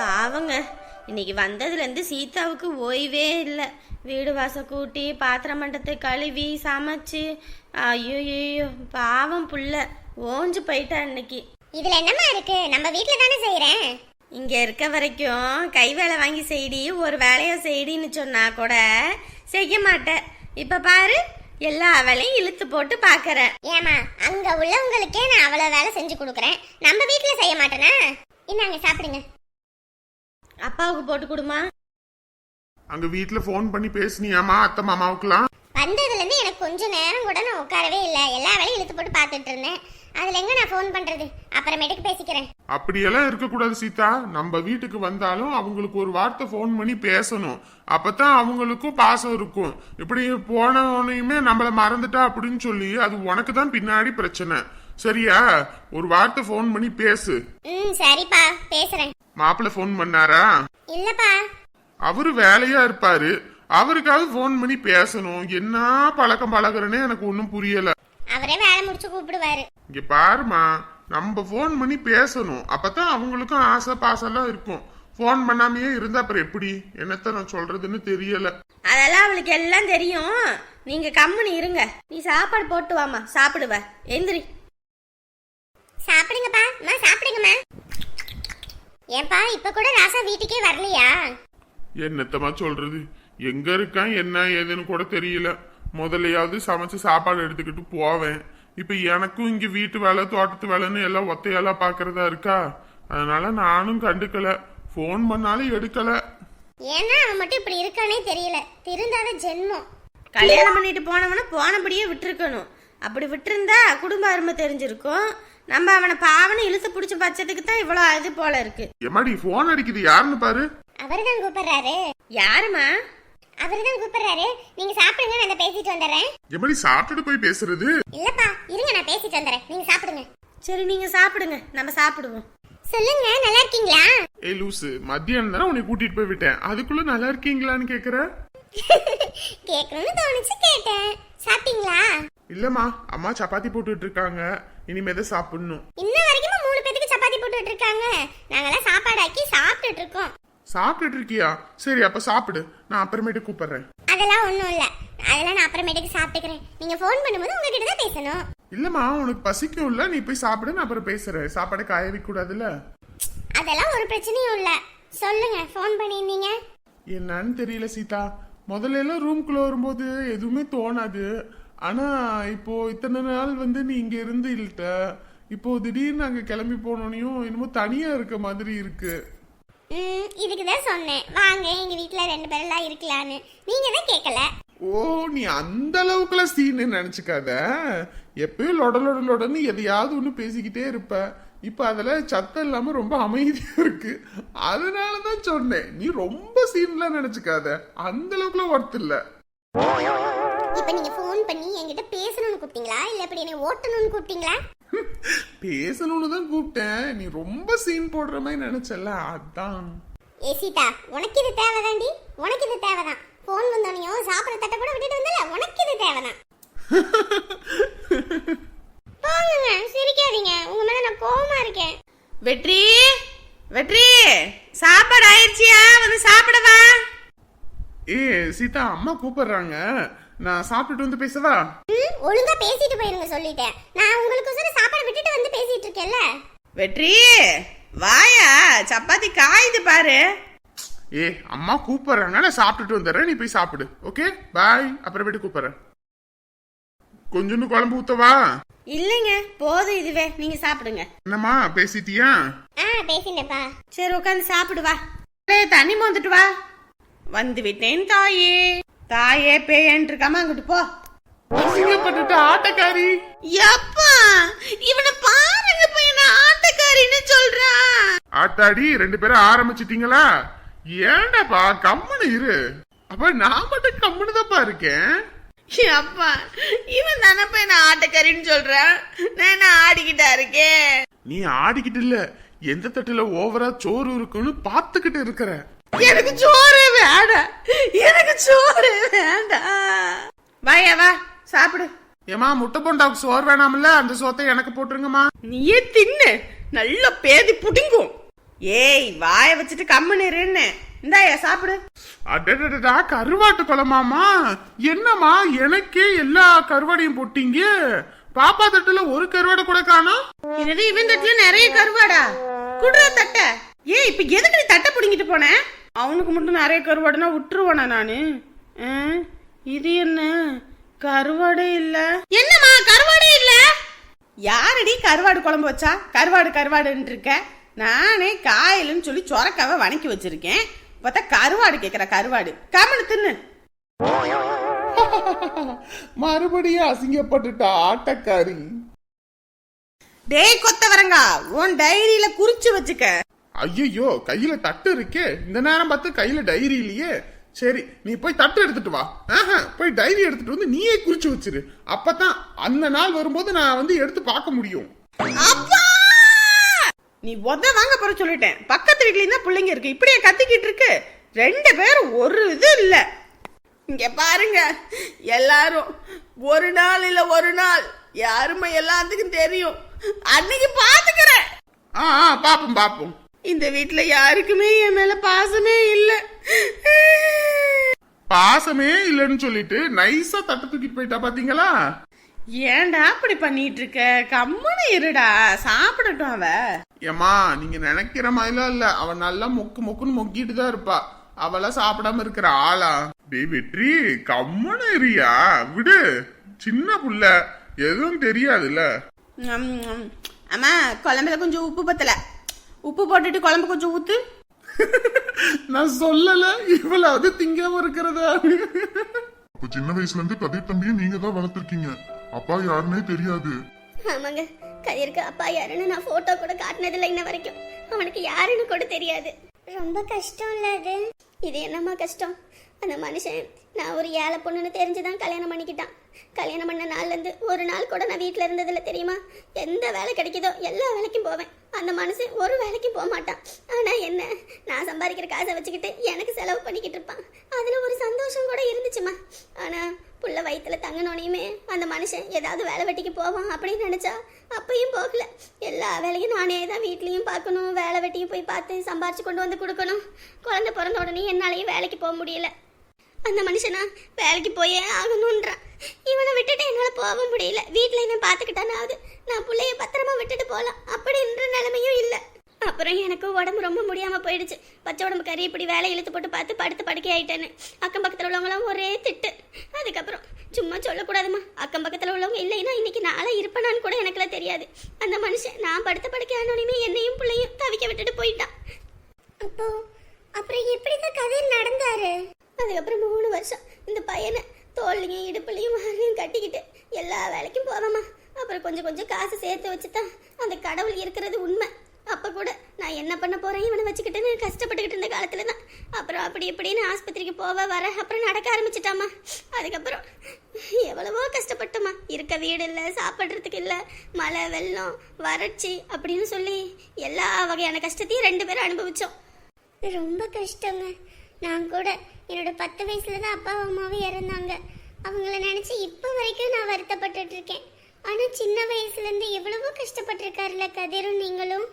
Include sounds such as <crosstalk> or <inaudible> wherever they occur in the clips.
பாவங்க. இன்னைக்கு வந்ததுலேருந்து சீதாவுக்கு ஓய்வே இல்லை. வீடு வாசல் கூட்டி பாத்திரம் மண்டத்தை கழுவி சமைச்சு. ஐயோ ஐயோ பாவம் புள்ள. ஓஞ்சு போயிட்டா இன்னைக்கு. இதுல என்னம்மா இருக்கு? நம்ம வீட்ல தானே செய்யறேன் இங்கே இருக்க வரைக்கும் கை வேலை வாங்கி செய்டி ஒரு வேலையை செய்டின்னு சொன்னா கூட செய்ய மாட்டேன் இப்போ பாரு எல்லா வேலையும் இழுத்து போட்டு பார்க்கறேன் ஏமா அங்க உள்ளவங்களுக்கே நான் அவ்வளவு வேலை செஞ்சு கொடுக்குறேன். நம்ம வீட்ல செய்ய மாட்டேனா? இந்தாங்க சாப்பிடுங்க. அப்பாவுக்கு போட்டு கொடுமா. அங்க வீட்ல ஃபோன் பண்ணி பேசுனியாமா அத்தை மாமாவுக்குலாம் வந்ததுல இருந்து எனக்கு கொஞ்ச நேரம் கூட நான் உட்காரவே இல்லை. எல்லா வேலையும் இழுத்து போட்டு பார்த்துட்டு இருந்தேன். அதுல எங்க நான் ஃபோன் பண்றது? அப்புறமேட்டுக்கு பேசிக்கிறேன். அப்படியெல்லாம் இருக்கக்கூடாது சீதா. நம்ம வீட்டுக்கு வந்தாலும் அவங்களுக்கு ஒரு வார்த்தை ஃபோன் பண்ணி பேசணும். அப்பதான் அவங்களுக்கும் பாசம் இருக்கும். இப்படி போனவனையுமே நம்மள மறந்துட்டா அப்படின்னு சொல்லி அது உனக்கு தான் பின்னாடி பிரச்சனை. சரியா? ஒரு வார்த்தை ஃபோன் பண்ணி பேசு. ம் சரிப்பா. பேசுறேன். மாப்பிள்ளை ஃபோன் பண்ணாரா? இல்லப்பா. அவரு வேலையா இருப்பாரு. அவருக்காவது ஃபோன் பண்ணி பேசணும். என்ன பழக்கம் பழகுறேனே எனக்கு ஒன்றும் புரியல. அவரே வேலை முடிச்சு கூப்பிடுவாரு. இங்க பாருமா நம்ம ஃபோன் பண்ணி பேசணும். அப்பதான் அவங்களுக்கும் ஆசை பாசம்லாம் இருக்கும். ஃபோன் பண்ணாமையே இருந்தா அப்புறம் எப்படி? என்னத்த நான் சொல்றதுன்னு தெரியல. அதெல்லாம் அவளுக்கு எல்லாம் தெரியும். நீங்க கம்முன்னு இருங்க. நீ சாப்பாடு போட்டு வாமா சாப்பிடுவ. எந்திரி. சாப்பிடுங்கப்பா. அம்மா சாப்பிடுங்கம்மா. ஏன்பா இப்ப கூட ராசா வீட்டுக்கே வரலையா? என்னத்தமா சொல்றது? எங்க இருக்கான் என்ன ஏதுன்னு கூட தெரியல. முதலையாவது சமைச்சு சாப்பாடு எடுத்துக்கிட்டு போவேன். இப்ப எனக்கும் இங்க வீட்டு வேலை தோட்டத்து வேலைன்னு எல்லாம் ஒத்தையெல்லாம் பாக்குறதா இருக்கா? அதனால நானும் கண்டுக்கல. ஃபோன் பண்ணாலும் எடுக்கல. ஏன்னா அவன் மட்டும் இப்படி இருக்கானே தெரியல. திருந்தாத ஜென்மம். கல்யாணம் பண்ணிட்டு போனவன போனபடியே விட்டுருக்கணும். அப்படி விட்டுருந்தா குடும்ப அருமை தெரிஞ்சிருக்கும். நம்ம அவனை பாவனை இழுத்து பிடிச்ச பட்சத்துக்கு தான் இவ்வளோ இது போல இருக்கு. எம்மாடி ஃபோன் அடிக்குது யாருன்னு பாரு. அவர்தான் கூப்பிடுறாரு. யாருமா அவர்தான் கூப்பிடுறாரு. நீங்க சாப்பிடுங்க நான் பேசிட்டு வந்துடுறேன். எம்மாடி சாப்பிட்டுட்டு போய் பேசுறது? இல்லப்பா இருங்க நான் பேசிட்டு வந்துடுறேன். நீங்க சாப்பிடுங்க. சரி நீங்க சாப்பிடுங்க. நம்ம சாப்பிடுவோம். சொல்லுங்க நல்லா இருக்கீங்களா? ஏய் லூசு மத்தியானம் தானே உன்னை கூட்டிட்டு போய் விட்டேன். அதுக்குள்ள நல்லா இருக்கீங்களான்னு கேக்குற? <laughs> கேட்கணும்னு தோணுச்சு கேட்டேன். சாப்பிட்டீங்களா? இல்லம்மா அம்மா சப்பாத்தி போட்டுட்டு இருக்காங்க இனிமே தான் சாப்பிடணும். இன்ன வரைக்கும் மூணு பேத்துக்கு சப்பாத்தி போட்டுட்டு இருக்காங்க நாங்கெல்லாம் சாப்பாடு ஆக்கி சாப்பிட்டுட்டு இருக்கோம் சாப்பிட்டுட்டு இருக்கியா சரி அப்ப சாப்பிடு. நான் அப்புறமேட்டு கூப்பிடுறேன். அதெல்லாம் ஒண்ணும் இல்ல. அதெல்லாம் நான் அப்புறமேட்டுக்கு சாப்பிட்டுக்கிறேன். நீங்க ஃபோன் பண்ணும்போது உங்ககிட்ட தான் பேசணும். இல்லம்மா உனக்கு பசிக்கும் இல்ல. நீ போய் சாப்பிடு நான் அப்புறம் பேசுறேன். சாப்பாடு காய வைக்க கூடாதுல்ல அதெல்லாம் ஒரு பிரச்சனையும் இல்ல. சொல்லுங்க ஃபோன் பண்ணியிருந்தீங்க? என்னன்னு தெரியல சீதா. முதல்ல எல்லாம் ரூம்குள்ள வரும்போது எதுவுமே தோணாது. ஆனா இப்போ இத்தனை நாள் வந்து நீ இங்க இருந்து இல்லட்ட இப்போ திடீர்னு அங்க கிளம்பி போனோனையும் என்னமோ தனியா இருக்க மாதிரி இருக்கு. ம் இதுக்கு தான் சொன்னேன். வாங்க எங்க வீட்ல ரெண்டு பேரெல்லாம் இருக்கலான்னு. நீங்க தான் கேட்கல ஓ நீ அந்த அளவுக்குலாம் சீன்னு நினைச்சுக்காத. எப்பயும் லொட லொட லொடன்னு எதையாவது ஒன்று பேசிக்கிட்டே இருப்ப. இப்ப அதெல்லாம் சத்தம் இல்லாம ரொம்ப அமைதியா இருக்கு. அதனால தான் சொன்னேன். நீ ரொம்ப சீன்லாம் நினைச்சுக்காத. அந்த அளவுக்குலாம் ஒர்த் இல்ல. இப்போ நீங்க ஃபோன் பண்ணி என்கிட்ட பேசணும்னு கூப்பிட்டீங்களா? இல்ல இப்படி என்னை ஓட்டணும்னு கூப்பிட்டீங்களா? பேசணும்னு தான் கூப்பிட்டேன். நீ ரொம்ப சீன் போடுற மாதிரி நினைச்சல அதான். ஏ சீதா உனக்கு இது தேவைதாண்டி? உனக்கு இது தேவைதான். ஃபோன் வந்தோனையும் சாப்பிட்ற தட்டை கூட விட்டுட்டு வந்தல உனக்கு இது தேவைதான். <laughs> போங்க சிரிக்காதீங்க. உங்க மேல நான் கோவமா இருக்கேன். வெற்றி வெற்றி சாப்பாடு ஆயிடுச்சியா? ஏ சீதா அம்மா கூப்பிடுறாங்க. நான் சாப்பிட்டுட்டு வந்து பேசவா? ம், ஒழுங்கா பேசிட்டு போயிருங்க சொல்லிட்டேன். நான் உங்களுக்கு சாப்பாடு விட்டுட்டு வந்து பேசிட்டு இருக்கேன்ல. வெற்றி வாயா சப்பாத்தி காயுது பாரு. ஏ அம்மா கூப்பிடுறாங்க. நான் சாப்பிட்டுட்டு வந்துடுறேன். நீ போய் சாப்பிடு. ஓகே? பாய். அப்புறமேட்டு கூப்பிடுறேன். கொஞ்சோண்டு குழம்பு ஊத்தவா? இல்லைங்க போதும் இதுவே. நீங்க சாப்பிடுங்க. என்னம்மா பேசிட்டியா? ஆ பேசிட்டேப்பா சரி உட்காந்து சாப்பிடு வா. ஏய், தண்ணி மோந்துட்டு வா. வந்து விட்டேன் தாயே. தாயே பேயன்ட்டு இருக்காம அங்கிட்டு போ. அசிங்கப்பட்டுட்டு ஆட்டக்காரி. எப்பா இவனை பாருங்க பையன ஆட்டக்காரின்னு சொல்றான் ஆத்தாடி ரெண்டு பேரும் ஆரம்பிச்சிட்டீங்களா? ஏன்டாப்பா கம்முன்னு இரு. அப்ப நான் மட்டும் கம்முன்னு தான்ப்பா இருக்கேன் அப்பா இவன் தானே பையன ஆட்டக்காரின்னு சொல்றான் நான் என்ன ஆடிக்கிட்டா இருக்கேன்? நீ ஆடிக்கிட்டு இல்ல எந்த தட்டுல ஓவரா சோறு இருக்குன்னு பாத்துக்கிட்டு இருக்கிற. எனக்கு சோறு வேண்டாம். எனக்கு சோறு வேண்டாம். வாயா வா சாப்பிடு. ஏமா முட்டை போண்டாவுக்கு சோறு வேணாம்ல அந்த சோத்தை எனக்கு போட்டுருங்கம்மா. நீயே தின்னு. நல்ல பேதி புடிங்கும். ஏய் வாய வச்சுட்டு கம்முன்னு இருன்னு. இந்தாயா சாப்பிடு. அடடடடா கருவாட்டு குழம்பாமா என்னம்மா எனக்கே எல்லா கருவாடையும் போட்டீங்க? பாப்பா தட்டுல ஒரு கருவாடை கூட காணோம். என்னது இவன் தட்டுல நிறைய கருவாடா? குடுற தட்டை. ஏய் இப்ப எதுக்கு நீ தட்டை பிடிங்கிட்டு போன? அவனுக்கு மட்டும் நிறைய கருவாடுனா விட்டுருவானா நானு? இது என்ன? கருவாடே இல்ல. என்னம்மா கருவாடே இல்ல? யாரடி கருவாடு குழம்பு வச்சா? கருவாடு கருவாடுன்னு இருக்க நானே காயலுன்னு சொல்லி சொரக்காவை வணக்கி வச்சிருக்கேன். பார்த்தா கருவாடு கேக்குற கருவாடு. கமனு தின்னு. <laughs> மறுபடியும் அசிங்கப்பட்டுட்டா ஆட்டக்காரி. டேய் கொத்தவரங்கா உன் டைரியில குறிச்சு வச்சுக்க. ஐயோ கையில தட்டு இருக்கே. இந்த நேரம் பார்த்து கையில டைரி இல்லையே. சரி நீ போய் தட்டு எடுத்துட்டு வா. ஆஹா, போய் டைரி எடுத்துட்டு வந்து நீயே குறிச்சு வச்சிரு. அப்பதான் அந்த நாள் வரும்போது நான் வந்து எடுத்து பார்க்க முடியும்! நீ உத வாங்க போற சொல்லிட்டேன். பக்கத்து வீட்லயும் தான் பிள்ளைங்க இருக்கு. இப்படியே கத்திக்கிட்டு இருக்கு. ரெண்டு பேரும் ஒரு இது இல்ல. இங்க பாருங்க எல்லாரும். ஒரு நாள் இல்ல ஒரு நாள். யாருமே எல்லாத்துக்கும் தெரியும். அன்னைக்கு பாத்துக்கிறேன். ஆ, பாப்போம் பாப்போம். இந்த வீட்ல யாருக்குமே என் மேல பாசமே இல்ல. பாசமே இல்லைன்னு சொல்லிட்டு நைஸா தட்டு தூக்கிட்டு போயிட்டா பாத்தீங்களா? ஏன்டா அப்படி பண்ணிட்டு இருக்க கம்முன்னு இருடா. சாப்பிடட்டும் அவ. ஏமா நீங்க நினைக்கிற மாதிரிலாம் இல்ல. அவ நல்லா மொக்கு மொக்குன்னு மொக்கிட்டு தான் இருப்பா. அவெல்லாம் சாப்பிடாம இருக்கிற ஆளா? டேய் வெற்றி கம்முன்னு இருயா விடு. சின்ன புள்ள. எதுவும் தெரியாதுல்ல. ம், ம். அம்மா குழம்புல கொஞ்சம் உப்பு பத்தல. உப்பு போட்டுட்டு குழம்பு கொஞ்சம் ஊத்து. நான் சொல்லல இவ்வளவு திங்காம இருக்கிறதா. அப்ப சின்ன வயசுல இருந்து கதிர் தம்பியை நீங்க தான் வளர்த்திருக்கீங்க. அப்பா யாருன்னே தெரியாது. ஆமாங்க கதிருக்கு அப்பா யாருன்னு நான் போட்டோ கூட காட்டினதில்லை இன்ன வரைக்கும். அவனுக்கு யாருன்னு கூட தெரியாது. ரொம்ப கஷ்டம் இல்ல அது. இது என்னம்மா கஷ்டம்? அந்த மனுஷன் நான் ஒரு ஏழை பொண்ணுன்னு தெரிஞ்சுதான் கல்யாணம் பண்ணிக்கிட்டான். கல்யாணம் பண்ண நாள்லேருந்து ஒரு நாள் கூட நான் வீட்டில் இருந்ததில்ல தெரியுமா? எந்த வேலை கிடைக்குதோ எல்லா வேலைக்கும் போவேன். அந்த மனுஷன் ஒரு வேலைக்கும் போக மாட்டான். ஆனால் என்ன? நான் சம்பாதிக்கிற காசை வச்சுக்கிட்டு எனக்கு செலவு பண்ணிக்கிட்டு இருப்பான். அதில் ஒரு சந்தோஷம் கூட இருந்துச்சுமா. ஆனால் புள்ள வயிற்றுல தங்கினோனையுமே அந்த மனுஷன் ஏதாவது வேலை வெட்டிக்கு போவான் அப்படின்னு நினச்சா அப்பையும் போகல. எல்லா வேலையும் நானே தான் வீட்லேயும் பார்க்கணும். வேலை வெட்டியும் போய் பார்த்து சம்பாரிச்சு கொண்டு வந்து கொடுக்கணும். குழந்தை பிறந்த உடனே என்னாலையும் வேலைக்கு போக முடியல. அந்த மனுஷனா வேலைக்கு போயே ஆகணுன்றான் இவனை விட்டுட்டு என்னால் போக முடியல. வீட்டில் என்ன பார்த்துக்கிட்டானாவது நான் பிள்ளைய பத்திரமா விட்டுட்டு போகலாம் அப்படின்ற நிலைமையும் இல்லை. அப்புறம் எனக்கு உடம்பு ரொம்ப முடியாமல் போயிடுச்சு. பச்சை உடம்பு கறி இப்படி வேலை இழுத்து போட்டு பார்த்து படுத்து படுக்கை ஆயிட்டேன்னு. அக்கம் பக்கத்தில் உள்ளவங்களாம் ஒரே திட்டு. அதுக்கப்புறம் சும்மா சொல்லக்கூடாதுமா. அக்கம் பக்கத்தில் உள்ளவங்க இல்லைன்னா இன்னைக்கு நாளாக இருப்பேனான்னு கூட எனக்குலாம் தெரியாது. அந்த மனுஷன் நான் படுத்த படுக்கை என்னையும் பிள்ளையும் தவிக்க விட்டுட்டு போயிட்டான். அப்போ அப்புறம் எப்படிதான் கதையில் நடந்தாரு? அதுக்கப்புறம் மூணு வருஷம் இந்த பையனை தோல்லையும் இடுப்புலையும் மார்லையும் கட்டிக்கிட்டு எல்லா வேலைக்கும் போவேம்மா. அப்புறம் கொஞ்சம் கொஞ்சம் காசு சேர்த்து வச்சு தான் அந்த கடவுள் இருக்கிறது உண்மை. அப்போ கூட நான் என்ன பண்ண போகிறேன் இவனை வச்சுக்கிட்டுன்னு கஷ்டப்பட்டுக்கிட்டு இருந்த காலத்தில் தான் அப்புறம் அப்படி இப்படின்னு ஆஸ்பத்திரிக்கு போவ வர அப்புறம் நடக்க ஆரம்பிச்சிட்டாமா அதுக்கப்புறம் எவ்வளவோ கஷ்டப்பட்டோமா இருக்க வீடு இல்லை சாப்பிட்றதுக்கு இல்லை மழை வெள்ளம் வறட்சி அப்படின்னு சொல்லி எல்லா வகையான கஷ்டத்தையும் ரெண்டு பேரும் அனுபவிச்சோம். ரொம்ப கஷ்டங்க. நான் கூட என்னோட பத்து வயசுல தான் அப்பா அம்மாவும் இறந்தாங்க. அவங்கள நினைச்சு இப்போ வரைக்கும் நான் வருத்தப்பட்டுட்டு இருக்கேன். ஆனால் சின்ன வயசுலேருந்து எவ்வளவோ கஷ்டப்பட்டிருக்காருல்ல கதிரும் நீங்களும்.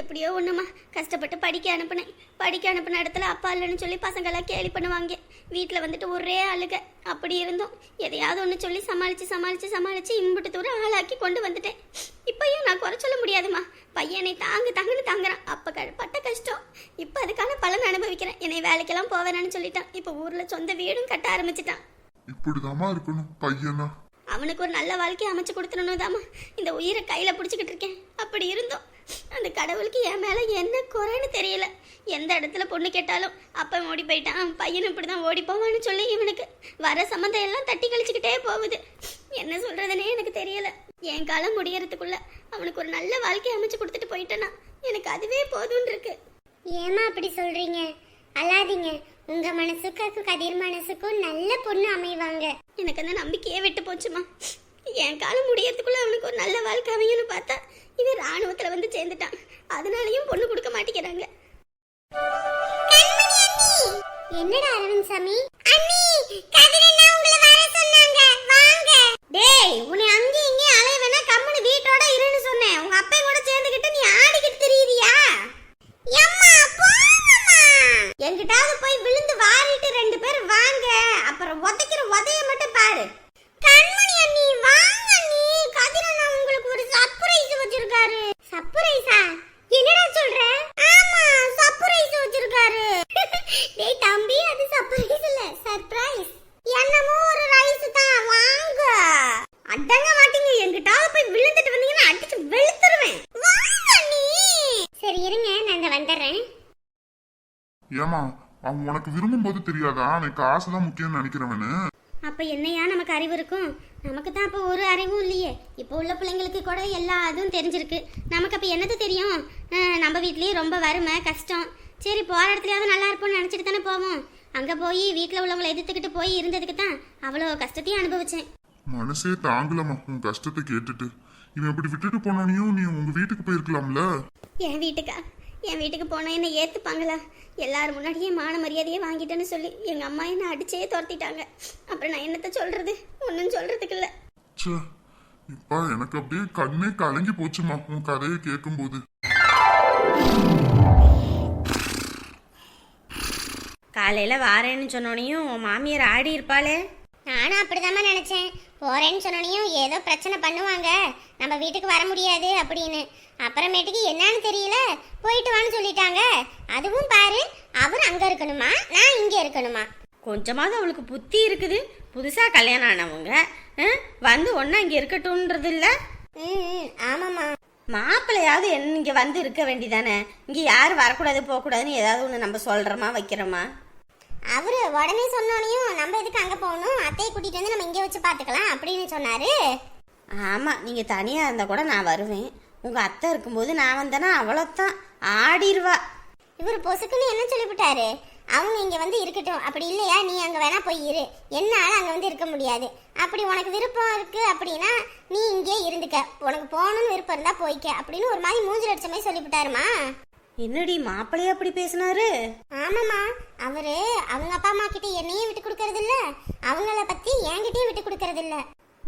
எப்படியோ ஒன்றுமா கஷ்டப்பட்டு படிக்க அனுப்புனேன். படிக்க அனுப்புன இடத்துல அப்பா இல்லைன்னு சொல்லி பசங்களாம் கேலி பண்ணுவாங்க. வீட்டில் வந்துட்டு ஒரே அழுக அப்படி இருந்தோம். எதையாவது ஒன்று சொல்லி சமாளித்து சமாளித்து சமாளித்து இம்புட்டு தூரம் ஆளாக்கி கொண்டு வந்துட்டேன். இப்பயும் நான் குறை சொல்ல முடியாதுமா? பையனை தாங்கு தாங்குன்னு தாங்குறான். அப்போ க பட்ட கஷ்டம். இப்போ அதுக்கான பலன் அனுபவிக்கிறேன். என்னை வேலைக்கெல்லாம் போவேனான்னு சொல்லிட்டான். இப்போ ஊரில் சொந்த வீடும் கட்ட ஆரம்பிச்சிட்டான். இப்படிதாம்மா இருக்கணும் பையனா? அவனுக்கு ஒரு நல்ல வாழ்க்கையை அமைச்சு கொடுத்துடணும் தாமா இந்த உயிரை கையில் பிடிச்சிக்கிட்டு இருக்கேன். அப்படி இருந்தோம். அந்த கடவுளுக்கு என் மேலே என்ன குறைன்னு தெரியல. எந்த இடத்துல பொண்ணு கேட்டாலும் அப்பா ஓடி போயிட்டான். பையனும் இப்படி தான் ஓடி போவான்னு சொல்லி இவனுக்கு வர சம்மந்தம் எல்லாம் தட்டி கழிச்சுக்கிட்டே போகுது. என்ன சொல்றதுனே எனக்கு தெரியல. என் காலம் முடியறதுக்குள்ள அவனுக்கு ஒரு நல்ல வாழ்க்கையை அமைச்சு கொடுத்துட்டு போயிட்டேனா. எனக்கு அதுவே போதும்னு இருக்கு ஏமா அப்படி சொல்றீங்க? அல்லாதீங்க உங்க மனசுக்கும் கதிர் மனசுக்கும் நல்ல பொண்ணு அமைவாங்க. எனக்கு அந்த நம்பிக்கையே விட்டு போச்சுமா என் காலம் முடியறதுக்குள்ள அவனுக்கு ஒரு நல்ல வாழ்க்கை அமையும்னு பார்த்தா இவன் ராணுவத்துல வந்து சேர்ந்துட்டான். அதனாலயும் பொண்ணு கொடுக்க மாட்டேங்கிறாங்க. என்னடா அரவிந்த் சாமி அண்ணி கதிர் அண்ணா உங்களை வர சொன்னாங்க வாங்க டேய் உன்னை அங்கேயும் இங்கேயும் அலைய வேணா கம்முனு வீட்டோட இருன்னு சொன்னேன் உங்க அப்பா கூட சேர்ந்துக்கிட்டு நீ ஆடிக்கிட்டு திரியுறியா ஏமா அவன் உனக்கு விரும்பும் போது தெரியாதா? எனக்கு காசுதான் முக்கியம்னு நினைக்கிறவனு. அப்ப என்னையா நமக்கு அறிவு இருக்கும்? நமக்கு தான் அப்போ ஒரு அறிவும் இல்லையே. இப்போ உள்ள பிள்ளைங்களுக்கு கூட எல்லா இதுவும் தெரிஞ்சிருக்கு. நமக்கு அப்போ என்னது தெரியும்? அஹ், நம்ம வீட்லயே ரொம்ப வறுமை கஷ்டம். சரி போற இடத்துலயாவது நல்லா இருப்போம்னு நினச்சிட்டு தானே போவோம். அங்கே போய் வீட்டில் உள்ளவங்களை எதிர்த்துக்கிட்டு போய் இருந்ததுக்கு தான் அவ்வளோ கஷ்டத்தையும் அனுபவிச்சேன். மனசே தாங்கலம்மா உன் கஷ்டத்தை கேட்டுட்டு. இவன் இப்படி விட்டுட்டு போனோனையும் நீ உங்க வீட்டுக்கு போயிருக்கலாம்ல? என் வீட்டுக்கா? என் வீட்டுக்கு போனால் என்னை ஏற்றுப்பாங்களா எல்லாரும் முன்னாடியே மான மரியாதையே வாங்கிட்டேன்னு சொல்லி எங்கள் அம்மா என்னை அடிச்சே துரத்திட்டாங்க. அப்புறம் நான் என்னத்த சொல்கிறது ஒன்றும் சொல்கிறதுக்கு இல்லை. ச்சே இப்பா எனக்கு அப்படியே கண்ணே கலங்கி போச்சுமா உன் கதையை கேட்கும்போது காலையில் வாரேன்னு சொன்னோனையும் உன் மாமியார் ஆடி இருப்பாளே நானும் அப்படிதாம்மா நினைச்சேன். போறேன்னு சொன்னோனையும் ஏதோ பிரச்சனை பண்ணுவாங்க. நம்ம வீட்டுக்கு வர முடியாது அப்படின்னு. அப்புறமேட்டுக்கு என்னன்னு தெரியல. போயிட்டு வான்னு சொல்லிட்டாங்க. அதுவும் பாரு அவர் அங்க இருக்கணுமா? நான் இங்க இருக்கணுமா? கொஞ்சமாவது அவளுக்கு புத்தி இருக்குது. புதுசாக கல்யாணம் ஆனவங்க? வந்து ஒன்றா இங்கே இருக்கட்டும்ன்றது இல்லை ம் ஆமாம்மா. மாப்பிள்ளையாவது என்ன இங்கே வந்து இருக்க வேண்டிதானே? இங்கே யாரும் வரக்கூடாது போகக்கூடாதுன்னு ஏதாவது ஒன்று நம்ம சொல்கிறோமா வைக்கிறோமா? அவரு உடனே சொன்னோனையும் நம்ம எதுக்கு அங்க போகணும்? அத்தையை கூட்டிட்டு வந்து நம்ம இங்கே வச்சு பார்த்துக்கலாம் அப்படின்னு சொன்னாரு. ஆமாம் நீங்கள் தனியாக இருந்தால் கூட நான் வருவேன். உங்கள் அத்தை இருக்கும்போது நான் வந்தேன்னா அவ்வளோத்தான் ஆடிருவா. இவர் பொசுக்குன்னு என்ன சொல்லிவிட்டாரு? அவங்க இங்க வந்து இருக்கட்டும். அப்படி இல்லையா? நீ அங்க வேணா போய் இரு. என்னால அங்க வந்து இருக்க முடியாது. அப்படி உனக்கு விருப்பம் இருக்கு அப்படின்னா நீ இங்கே இருந்துக்க. உனக்கு போகணும்னு விருப்பம் இருந்தா போய்க்க அப்படின்னு ஒரு மாதிரி மூஞ்சில் அடிச்ச மாதிரி சொல்லிவிட்டாருமா. என்னடி மாப்பிள்ளையா அப்படி பேசினாரு? ஆமாம்மா. அவரு அவங்க அப்பா அம்மா கிட்ட என்னையும் விட்டு கொடுக்கறது இல்ல அவங்கள பத்தி என்கிட்டயும் விட்டு கொடுக்கறது இல்ல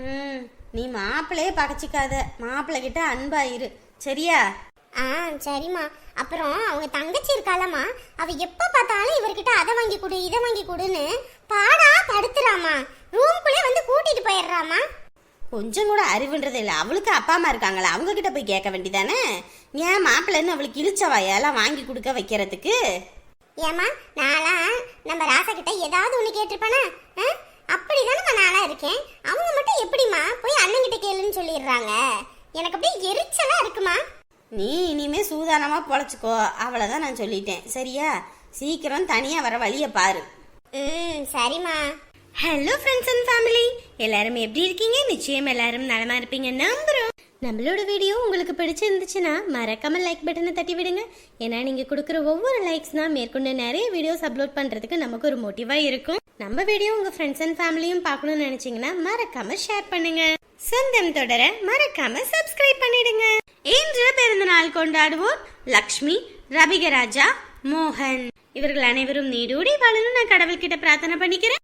ம் நீ மாப்பிள்ளையே பகச்சிக்காத. மாப்பிள்ளை கிட்ட அன்பாயிரு சரியா? ஆ சரிம்மா. அப்புறம் அவங்க தங்கச்சி இருக்காளம்மா. அவ எப்ப பார்த்தாலும் இவர்கிட்ட அதை வாங்கி கொடு இதை வாங்கி கொடுன்னு பாடா படுத்துறாமா ரூம்குள்ளே வந்து கூட்டிட்டு போயிடுறாமா கொஞ்சம் கூட அறிவுன்றது இல்லை. அவளுக்கு அப்பா அம்மா இருக்காங்களா? அவங்க கிட்ட போய் கேட்க வேண்டியதானே ஏன் மாப்பிள்ளைன்னு அவளுக்கு இழிச்சவாயெல்லாம் வாங்கி கொடுக்க வைக்கிறதுக்கு? ஏம்மா நான்லாம் நம்ம ராசா கிட்ட ஏதாவது ஒன்று கேட்டிருப்பானா? ஆ? அப்படிதானம்மா நானா இருக்கேன். அவங்க மட்டும் எப்படிம்மா? போய் அண்ணன் கிட்ட கேளுன்னு சொல்லிடுறாங்க. எனக்கு அப்படியே எரிச்சலா இருக்குமா? நீ இனிமே சூதானமா பொழைச்சிக்கோ. அவ்வளோதான் நான் சொல்லிட்டேன். சரியா? சீக்கிரம் தனியா வர வழியை பாரு. ம் சரிம்மா. ஹலோ ஃப்ரெண்ட்ஸ் அண்ட் ஃபேமிலி எல்லாரும் எப்படி இருக்கீங்க? நிச்சயம் எல்லாரும் நலமா இருப்பீங்க. நம்புறோம். நம்மளோட வீடியோ உங்களுக்கு பிடிச்சிருந்துச்சுன்னா மறக்காம லைக் பட்டனை தட்டி விடுங்க ஏன்னா நீங்க கொடுக்குற ஒவ்வொரு லைக்ஸ் தான் மேற்கொண்டு நிறைய வீடியோஸ் அப்லோட் பண்றதுக்கு நமக்கு ஒரு மோட்டிவா இருக்கும். நம்ம வீடியோ உங்க ஃப்ரெண்ட்ஸ் அண்ட் ஃபேமிலியும் பார்க்கணும்னு நினைச்சீங்கன்னா மறக்காம ஷேர் பண்ணுங்க. சொந்தம் தொடர மறக்காம சப்ஸ்கிரைப் பண்ணிடுங்க. இன்று பிறந்த நாள் கொண்டாடுவோர் லக்ஷ்மி ரபிகராஜா மோகன். இவர்கள் அனைவரும் நீடூடி வாழணும் நான் கடவுள்கிட்ட பிரார்த்தனை பண்ணிக்கிறேன்.